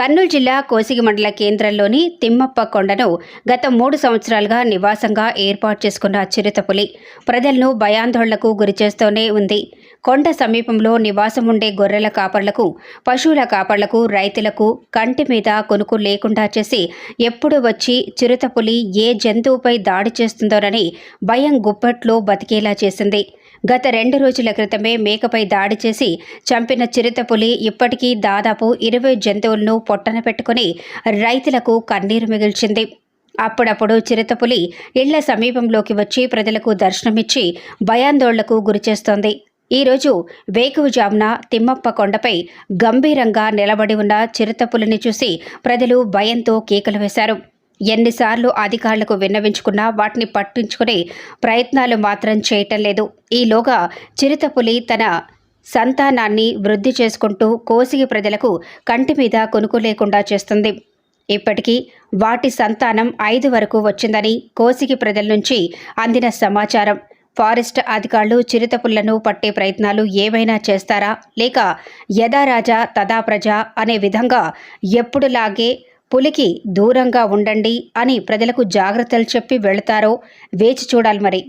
కర్నూలు జిల్లా కోసిగి మండల కేంద్రంలోని తిమ్మప్ప కొండను గత మూడు సంవత్సరాలుగా నివాసంగా ఏర్పాటు చేసుకున్న చిరుతపులి. ప్రజలను భయాందోళనకు గురిచేస్తూనే ఉంది. కొండ సమీపంలో నివాసం ఉండే గొర్రెల కాపర్లకు పశువుల కాపర్లకు రైతులకు కంటి మీద కొనుకు లేకుండా చేసి ఎప్పుడు వచ్చి చిరుతపులి ఏ జంతువుపై దాడి చేస్తుందోనని భయం గుప్పట్లో బతికేలా చేసింది. గత రెండు రోజుల క్రితమే మేకపై దాడి చేసి చంపిన చిరుతపులి ఇప్పటికీ దాదాపు ఇరవై జంతువులను పొట్టన పెట్టుకుని రైతులకు కన్నీరు మిగిల్చింది. అప్పుడప్పుడు చిరుతపులి ఇళ్ళ సమీపంలోకి వచ్చి ప్రజలకు దర్శనమిచ్చి భయాందోళనకు గురిచేస్తోంది. ఈరోజు వేకువజామున తిమ్మప్ప కొండపై గంభీరంగా నిలబడి ఉన్న చిరుతపులిని చూసి ప్రజలు భయంతో కేకలు వేశారు. ఎన్నిసార్లు అధికారులకు విన్నవించుకున్నా వాటిని పట్టించుకునే ప్రయత్నాలు మాత్రం చేయటం లేదు. ఈలోగా చిరుతపులి తన సంతానాన్ని వృద్ధి చేసుకుంటూ కోసిగి ప్రజలకు కంటి మీద కొనుకు లేకుండా చేస్తుంది. ఇప్పటికీ వాటి సంతానం ఐదు వరకు వచ్చిందని కోసిగి ప్రజల నుంచి అందిన సమాచారం. ఫారెస్ట్ అధికారులు చిరుతపుళ్ళను పట్టే ప్రయత్నాలు ఏమైనా చేస్తారా? లేక యదారాజా తదా ప్రజ అనే విధంగా ఎప్పుడులాగే పులికి దూరంగా ఉండండి అని ప్రజలకు జాగ్రత్తలు చెప్పి వెళతారో వేచి చూడాలి మరి.